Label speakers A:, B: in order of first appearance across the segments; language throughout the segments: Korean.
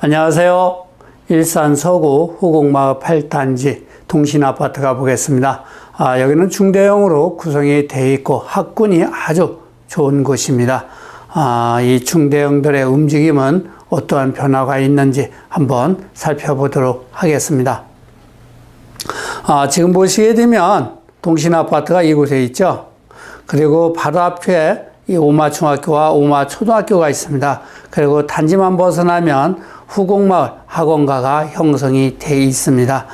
A: 안녕하세요. 일산 서구 후곡마을 8단지 동신아파트 가보겠습니다. 아, 여기는 중대형으로 구성이 되어 있고 학군이 아주 좋은 곳입니다. 아, 이 중대형들의 움직임은 어떠한 변화가 있는지 한번 살펴보도록 하겠습니다. 아, 지금 보시게 되면 동신아파트가 이곳에 있죠. 그리고 바로 앞에 이 오마중학교와 오마초등학교가 있습니다. 그리고 단지만 벗어나면 후곡마을 학원가가 형성이 돼 있습니다.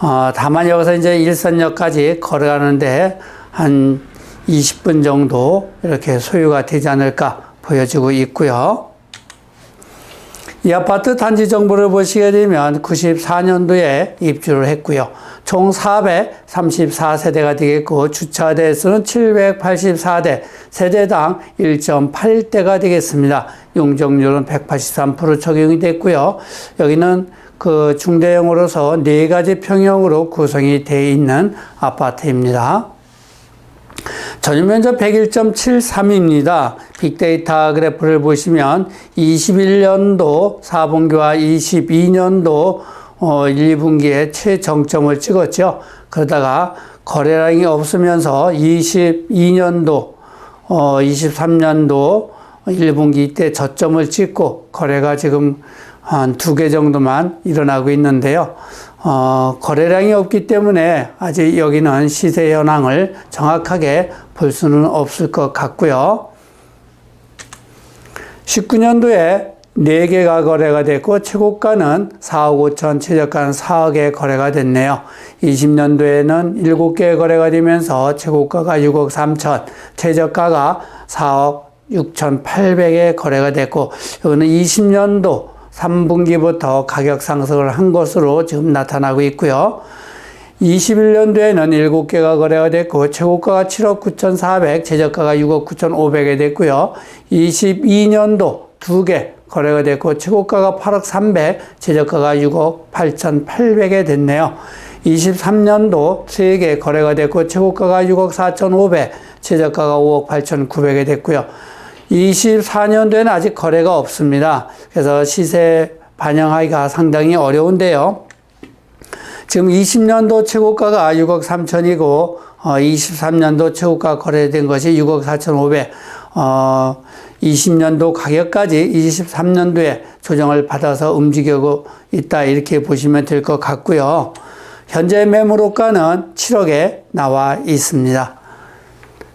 A: 어, 다만 여기서 이제 일산역까지 걸어가는데 한 20분 정도 이렇게 소요가 되지 않을까 보여지고 있고요. 이 아파트 단지 정보를 보시게 되면 94년도에 입주를 했고요. 총 434세대가 되겠고 주차 대 수는 784대, 세대당 1.8대가 되겠습니다. 용적률은 183% 적용이 됐고요. 여기는 그 중대형으로서 네 가지 평형으로 구성이 되어 있는 아파트입니다. 전유 면적 101.73입니다. 빅데이터 그래프를 보시면 21년도 4분기와 22년도 어, 1분기에 최정점을 찍었죠. 그러다가 거래량이 없으면서 22년도, 어, 23년도 1분기 때 저점을 찍고 거래가 지금 한 두 개 정도만 일어나고 있는데요. 어, 거래량이 없기 때문에 아직 여기는 시세 현황을 정확하게 볼 수는 없을 것 같고요. 19년도에 4개가 거래가 됐고 최고가는 4억 5천, 최저가는 4억에 거래가 됐네요. 20년도에는 7개 거래가 되면서 최고가가 6억 3천, 최저가가 4억 6천 8백에 거래가 됐고 이거는 20년도 3분기부터 가격 상승을 한 것으로 지금 나타나고 있고요. 21년도에는 7개가 거래가 됐고 최고가가 7억 9,400, 최저가가 6억 9,500에 됐고요. 22년도 2개 거래가 됐고 최고가가 8억 300, 최저가가 6억 8,800에 됐네요. 23년도 3개 거래가 됐고 최고가가 6억 4,500, 최저가가 5억 8,900에 됐고요. 24년도에는 아직 거래가 없습니다. 그래서 시세 반영하기가 상당히 어려운데요. 지금 20년도 최고가가 6억 3천이고, 어, 23년도 최고가 거래된 것이 6억 4,500, 어, 20년도 가격까지 23년도에 조정을 받아서 움직이고 있다. 이렇게 보시면 될 것 같고요. 현재 매물호가는 7억에 나와 있습니다.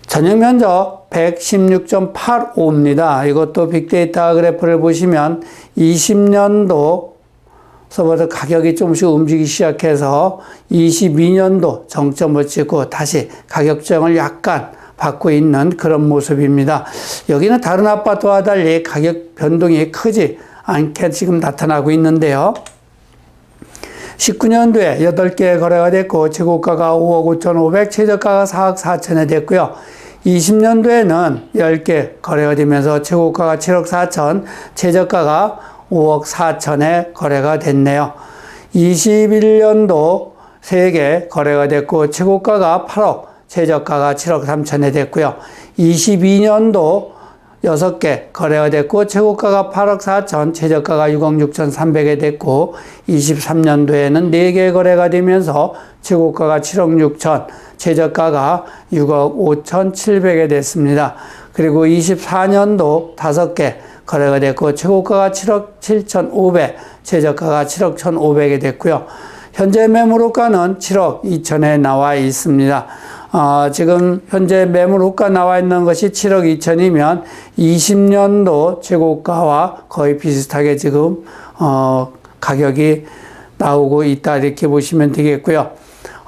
A: 전용 면적 116.85입니다. 이것도 빅데이터 그래프를 보시면 20년도 서부터 가격이 조금씩 움직이기 시작해서 22년도 정점을 찍고 다시 가격정을 약간 받고 있는 그런 모습입니다. 여기는 다른 아파트와 달리 가격 변동이 크지 않게 지금 나타나고 있는데요. 19년도에 8개 거래가 됐고 최고가가 5억 5,500, 최저가가 4억 4천에 됐고요. 20년도에는 10개 거래가 되면서 최고가가 7억 4천, 최저가가 5억 4천에 거래가 됐네요. 21년도 3개 거래가 됐고 최고가가 8억, 최저가가 7억 3천에 됐고요. 22년도 6개 거래가 됐고 최고가가 8억 4천, 최저가가 6억 6천 3백에 됐고 23년도에는 4개 거래가 되면서 최고가가 7억 6천, 최저가가 6억 5천 7백에 됐습니다. 그리고 24년도 5개 거래가 됐고 최고가가 7억 7천 5백, 최저가가 7억 1천 5백에 됐고요. 현재 매물호가는 7억 2천에 나와 있습니다. 어, 지금 현재 매물 호가 나와 있는 것이 7억 2천이면 20년도 최고가와 거의 비슷하게 지금 어, 가격이 나오고 있다 이렇게 보시면 되겠고요.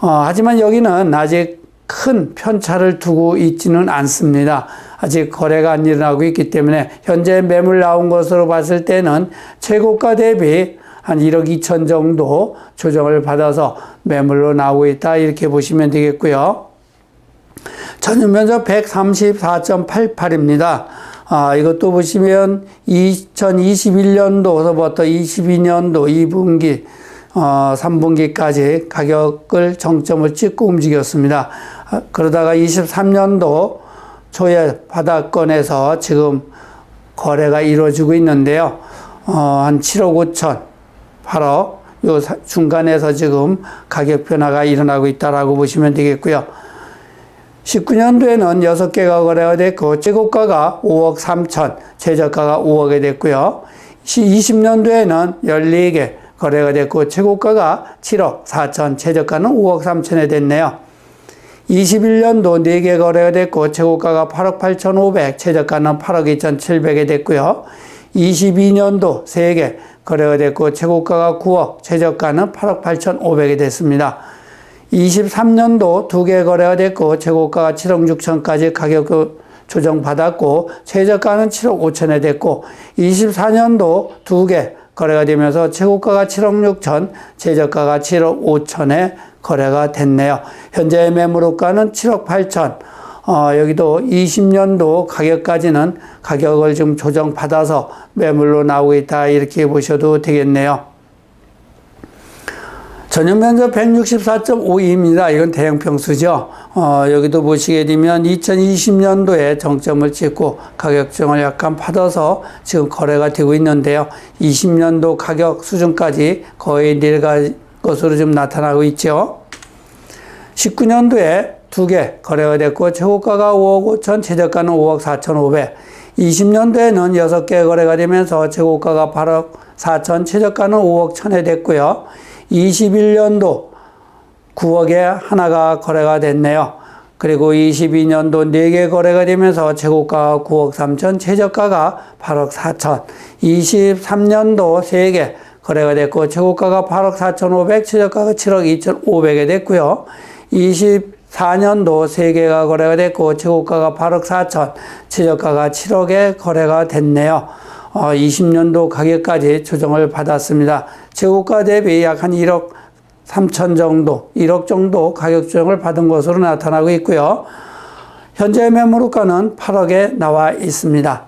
A: 어, 하지만 여기는 아직 큰 편차를 두고 있지는 않습니다. 아직 거래가 안 일어나고 있기 때문에 현재 매물 나온 것으로 봤을 때는 최고가 대비 한 1억 2천 정도 조정을 받아서 매물로 나오고 있다 이렇게 보시면 되겠고요. 전유 면적 134.88입니다. 아, 이것도 보시면 2021년도서부터 22년도 2분기, 어, 3분기까지 가격을 정점을 찍고 움직였습니다. 아, 그러다가 23년도 초에 바닥권에서 지금 거래가 이루어지고 있는데요. 어, 한 7억 5천, 8억 요 사- 중간에서 지금 가격 변화가 일어나고 있다라고 보시면 되겠고요. 19년도에는 6개가 거래가 됐고 최고가가 5억 3천, 최저가가 5억이 됐고요. 20년도에는 14개 거래가 됐고 최고가가 7억 4천, 최저가는 5억 3천에 됐네요. 21년도 4개 거래가 됐고 최고가가 8억 8천 5백, 최저가는 8억 2천 7백에 됐고요. 22년도 3개 거래가 됐고 최고가가 9억, 최저가는 8억 8천 5백이 됐습니다. 23년도 2개 거래가 됐고 최고가가 7억 6천까지 가격 조정받았고 최저가는 7억 5천에 됐고 24년도 2개 거래가 되면서 최고가가 7억 6천, 최저가가 7억 5천에 거래가 됐네요. 현재 매물가는 7억 8천. 어, 여기도 20년도 가격까지는 가격을 좀 조정받아서 매물로 나오고 있다. 이렇게 보셔도 되겠네요. 전용 면적 164.52입니다. 이건 대형 평수죠. 어, 여기도 보시게 되면 2020년도에 정점을 찍고 가격 정을 약간 받아서 지금 거래가 되고 있는데요. 20년도 가격 수준까지 거의 내려갈 것으로 좀 나타나고 있죠. 19년도에 두 개 거래가 됐고 최고가가 5억 5천, 최저가는 5억 4천 5백. 20년도에는 여섯 개 거래가 되면서 최고가가 8억 4천, 최저가는 5억 1천에 됐고요. 21년도 9억에 하나가 거래가 됐네요. 그리고 22년도 4개 거래가 되면서 최고가가 9억 3천, 최저가가 8억 4천. 23년도 3개 거래가 됐고 최고가가 8억 4천 5백, 최저가가 7억 2천 5백에 됐고요. 24년도 3개가 거래가 됐고 최고가가 8억 4천, 최저가가 7억에 거래가 됐네요. 어, 20년도 가격까지 조정을 받았습니다. 최고가 대비 약 한 1억 3천 정도, 1억 정도 가격 조정을 받은 것으로 나타나고 있고요. 현재 매물가는 8억에 나와 있습니다.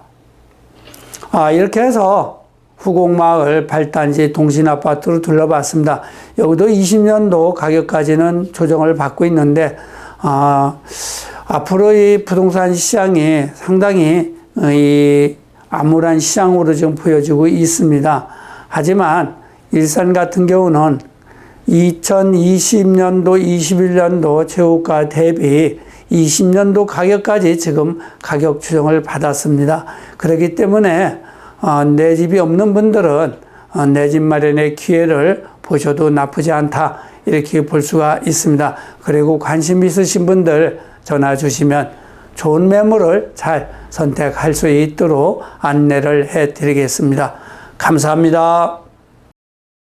A: 아, 이렇게 해서 후곡마을 발단지 동신아파트를 둘러봤습니다. 여기도 20년도 가격까지는 조정을 받고 있는데, 아, 앞으로 이 부동산 시장이 상당히 이 암울한 시장으로 지금 보여지고 있습니다. 하지만 일산 같은 경우는 2020년도, 21년도 최고가 대비 20년도 가격까지 지금 가격 조정을 받았습니다. 그렇기 때문에 어, 내 집이 없는 분들은 어, 내집 마련의 기회를 보셔도 나쁘지 않다. 이렇게 볼 수가 있습니다. 그리고 관심 있으신 분들 전화 주시면 좋은 매물을 잘 선택할 수 있도록 안내를 해 드리겠습니다. 감사합니다.